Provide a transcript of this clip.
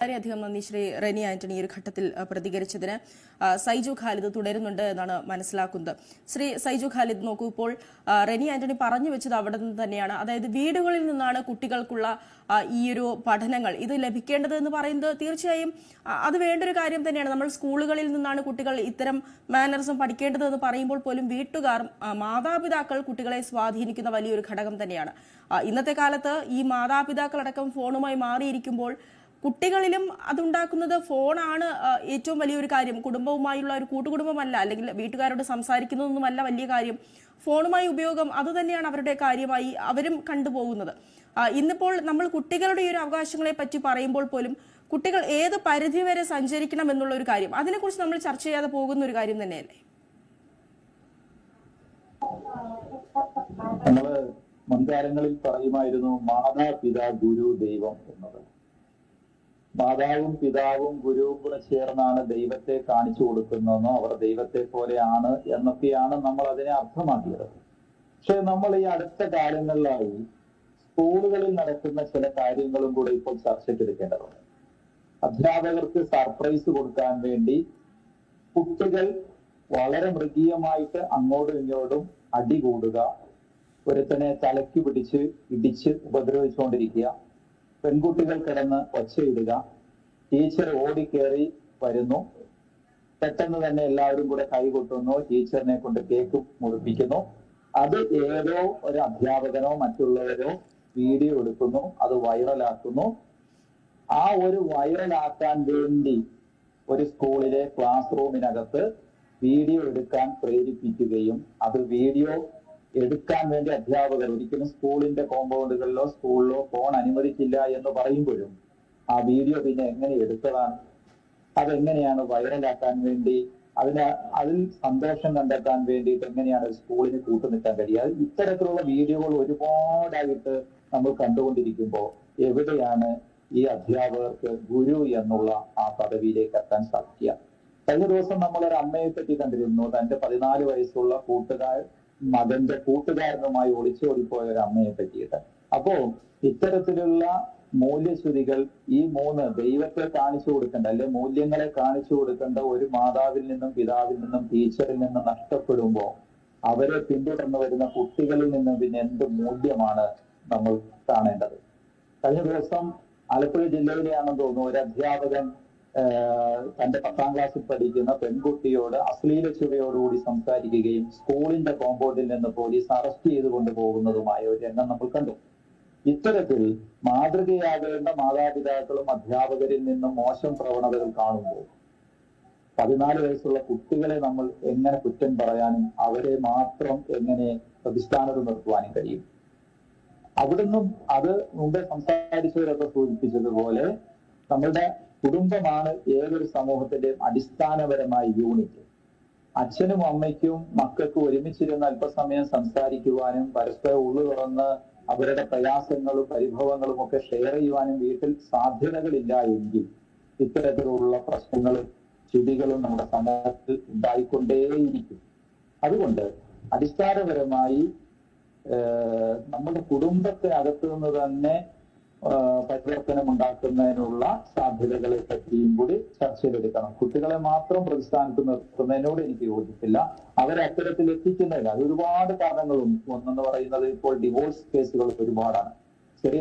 വളരെയധികം നന്ദി ശ്രീ റെനി ആന്റണി ഈ ഒരു ഘട്ടത്തിൽ പ്രതികരിച്ചതിന്. സൈജു ഖാലിദ് തുടരുന്നുണ്ട് എന്നാണ് മനസ്സിലാക്കുന്നത്. ശ്രീ സൈജു ഖാലിദ് നോക്കൂ ഇപ്പോൾ റെനി ആന്റണി പറഞ്ഞു വെച്ചത് അവിടെ നിന്ന് തന്നെയാണ്. അതായത് വീടുകളിൽ നിന്നാണ് കുട്ടികൾക്കുള്ള ഈ ഒരു പഠനങ്ങൾ ഇത് ലഭിക്കേണ്ടത് എന്ന് പറയുന്നത് തീർച്ചയായും അത് വേണ്ടൊരു കാര്യം തന്നെയാണ്. നമ്മൾ സ്കൂളുകളിൽ നിന്നാണ് കുട്ടികൾ ഇത്തരം മാനറിസം പഠിക്കേണ്ടത് എന്ന് പറയുമ്പോൾ പോലും വീട്ടുകാർ മാതാപിതാക്കൾ കുട്ടികളെ സ്വാധീനിക്കുന്ന വലിയൊരു ഘടകം തന്നെയാണ്. ഇന്നത്തെ കാലത്ത് ഈ മാതാപിതാക്കളടക്കം ഫോണുമായി മാറിയിരിക്കുമ്പോൾ കുട്ടികളിലും അതുണ്ടാക്കുന്നത് ഫോണാണ് ഏറ്റവും വലിയൊരു കാര്യം. കുടുംബവുമായുള്ള ഒരു കൂട്ടുകുടുംബമല്ല അല്ലെങ്കിൽ വീട്ടുകാരോട് സംസാരിക്കുന്നതൊന്നുമല്ല വലിയ കാര്യം. ഫോണുമായി ഉപയോഗം അത് തന്നെയാണ് അവരുടെ കാര്യമായി അവരും കണ്ടുപോകുന്നത്. ഇന്നിപ്പോൾ നമ്മൾ കുട്ടികളുടെ ഈ ഒരു അവകാശങ്ങളെ പറ്റി പറയുമ്പോൾ പോലും കുട്ടികൾ ഏത് പരിധി വരെ സഞ്ചരിക്കണം എന്നുള്ള ഒരു കാര്യം. അതിനെക്കുറിച്ച് നമ്മൾ ചർച്ച ചെയ്യാതെ പോകുന്ന ഒരു കാര്യം തന്നെയല്ലേ? നമ്മൾ മുൻകാലങ്ങളിൽ പറയുമായിരുന്നു മാതാപിതാ ഗുരു ദൈവം എന്നത്. മാതാവും പിതാവും ഗുരുവും കൂടെ ചേർന്നാണ് ദൈവത്തെ കാണിച്ചു കൊടുക്കുന്നതെന്നോ അവർ ദൈവത്തെ പോലെയാണ് എന്നൊക്കെയാണ് നമ്മൾ അതിനെ അർത്ഥമാക്കിയത്. പക്ഷെ നമ്മൾ ഈ അടുത്ത കാലങ്ങളിലായി സ്കൂളുകളിൽ നടക്കുന്ന ചില കാര്യങ്ങളും കൂടെ ഇപ്പോൾ ചർച്ചയ്ക്കെടുക്കേണ്ടതുണ്ട് അധ്യാപകർക്ക് സർപ്രൈസ് കൊടുക്കാൻ വേണ്ടി കുട്ടികൾ വളരെ മൃഗീയമായിട്ട് അങ്ങോട്ടും ഇങ്ങോട്ടും അടി കൂടുക ഒരുത്തനെ തലയ്ക്ക് പിടിച്ച് ഇടിച്ച് ഉപദ്രവിച്ചുകൊണ്ടിരിക്കുക പെൺകുട്ടികൾ കിടന്ന് ഒച്ചയിടുക ടീച്ചർ ഓടിക്കേറി വരുന്നു. പെട്ടെന്ന് തന്നെ എല്ലാവരും കൂടെ കൈകൊട്ടുന്നു ടീച്ചറിനെ കൊണ്ട് കേക്ക് മുറിപ്പിക്കുന്നു. അത് ഏതോ ഒരു അധ്യാപകനോ മറ്റുള്ളവരോ വീഡിയോ എടുക്കുന്നു. അത് വൈറലാക്കുന്നു ആ ഒരു വൈറലാക്കാൻ വേണ്ടി ഒരു സ്കൂളിലെ ക്ലാസ് റൂമിനകത്ത് വീഡിയോ എടുക്കാൻ പ്രേരിപ്പിക്കുകയും അത് വീഡിയോ എടുക്കാൻ വേണ്ടി അധ്യാപകർ ഒരിക്കലും സ്കൂളിന്റെ കോമ്പൗണ്ടുകളിലോ സ്കൂളിലോ ഫോൺ അനുവദിക്കില്ല എന്ന് പറയുമ്പോഴും ആ വീഡിയോ പിന്നെ എങ്ങനെ എടുത്തതാണ്? അതെങ്ങനെയാണ് വൈറലാക്കാൻ വേണ്ടി അതിന് അതിൽ സന്തോഷം കണ്ടെത്താൻ വേണ്ടിയിട്ട് എങ്ങനെയാണ് സ്കൂളിന് കൂട്ടുനിൽക്കാൻ കഴിയുക? ഇത്തരത്തിലുള്ള വീഡിയോകൾ ഒരുപാടായിട്ട് നമ്മൾ കണ്ടുകൊണ്ടിരിക്കുമ്പോൾ എവിടെയാണ് ഈ അധ്യാപകർക്ക് ഗുരു എന്നുള്ള ആ പദവിയിലേക്ക് എത്താൻ സാധിക്കുക? കഴിഞ്ഞ ദിവസം നമ്മൾ ഒരു അമ്മയെ പറ്റി കണ്ടിരുന്നു. തന്റെ പതിനാല് വയസ്സുള്ള കൂട്ടുകാർ മകന്റെ കൂട്ടുകാരനുമായി ഒളിച്ചോടിപ്പോയ ഒരു അമ്മയെ പറ്റിയിട്ട്. അപ്പോ ഇത്തരത്തിലുള്ള മൂല്യശ്രുതികൾ ഈ മൂന്ന് ദൈവത്തെ കാണിച്ചു കൊടുക്കേണ്ട അല്ലെ മൂല്യങ്ങളെ കാണിച്ചു കൊടുക്കേണ്ട ഒരു മാതാവിൽ നിന്നും പിതാവിൽ നിന്നും ടീച്ചറിൽ നിന്നും നഷ്ടപ്പെടുമ്പോ അവരെ പിന്തുടർന്ന് വരുന്ന കുട്ടികളിൽ നിന്നും പിന്നെ എന്ത് മൂല്യമാണ് നമ്മൾ കാണേണ്ടത്? കഴിഞ്ഞ ദിവസം ആലപ്പുഴ ജില്ലയിലെയാണെന്ന് തോന്നുന്നു ഒരു അധ്യാപകൻ തന്റെ പത്താം ക്ലാസ്സിൽ പഠിക്കുന്ന പെൺകുട്ടിയോട് അശ്ലീല ചുവയോടുകൂടി സംസാരിക്കുകയും സ്കൂളിന്റെ കോമ്പൗണ്ടിൽ നിന്ന് പോലീസ് അറസ്റ്റ് ചെയ്ത് കൊണ്ടുപോകുന്നതുമായ ഒരു രംഗം നമ്മൾ കണ്ടു. ഇത്തരത്തിൽ മാതൃകയാകേണ്ട മാതാപിതാക്കളും അധ്യാപകരിൽ നിന്നും മോശം പ്രവണതകൾ കാണുമ്പോൾ പതിനാല് വയസ്സുള്ള കുട്ടികളെ നമ്മൾ എങ്ങനെ കുറ്റം പറയാനും അവരെ മാത്രം എങ്ങനെ പ്രതിസ്ഥാനത്ത് നിർത്തുവാനും കഴിയും? അവിടുന്ന് അത് മുമ്പേ സംസാരിച്ചവരൊക്കെ സൂചിപ്പിച്ചതുപോലെ നമ്മളുടെ കുടുംബമാണ് ഏതൊരു സമൂഹത്തിന്റെയും അടിസ്ഥാനപരമായ യൂണിറ്റ് അച്ഛനും അമ്മയ്ക്കും മക്കൾക്കും ഒരുമിച്ചിരുന്ന് അല്പസമയം സംസാരിക്കുവാനും പരസ്പരം ഉള്ളു തുറന്ന് അവരുടെ പ്രയാസങ്ങളും പരിഭവങ്ങളും ഒക്കെ ഷെയർ ചെയ്യുവാനും വീട്ടിൽ സാധ്യതകളില്ല എങ്കിൽ ഇത്തരത്തിലുള്ള പ്രശ്നങ്ങളും സ്ഥിതികളും നമ്മുടെ സമൂഹത്തിൽ ഉണ്ടായിക്കൊണ്ടേയിരിക്കും. അതുകൊണ്ട് അടിസ്ഥാനപരമായി നമ്മുടെ കുടുംബത്തെ അകത്തു നിന്ന് തന്നെ ഏഹ് ഉണ്ടാക്കുന്നതിനുള്ള സാധ്യതകളെ പറ്റിയും കൂടി ചർച്ചയിലെടുക്കണം കുട്ടികളെ മാത്രം പ്രതിസ്ഥാനത്ത് നിർത്തുന്നതിനോട് എനിക്ക് യോജിപ്പില്ല. അവരെ അത്തരത്തിൽ എത്തിക്കുന്നില്ല അത് ഒരുപാട് കാരണങ്ങളും ഒന്നെന്ന് പറയുന്നത് ഇപ്പോൾ ഡിവോഴ്സ് കേസുകൾ ഒരുപാടാണ്. ചെറിയ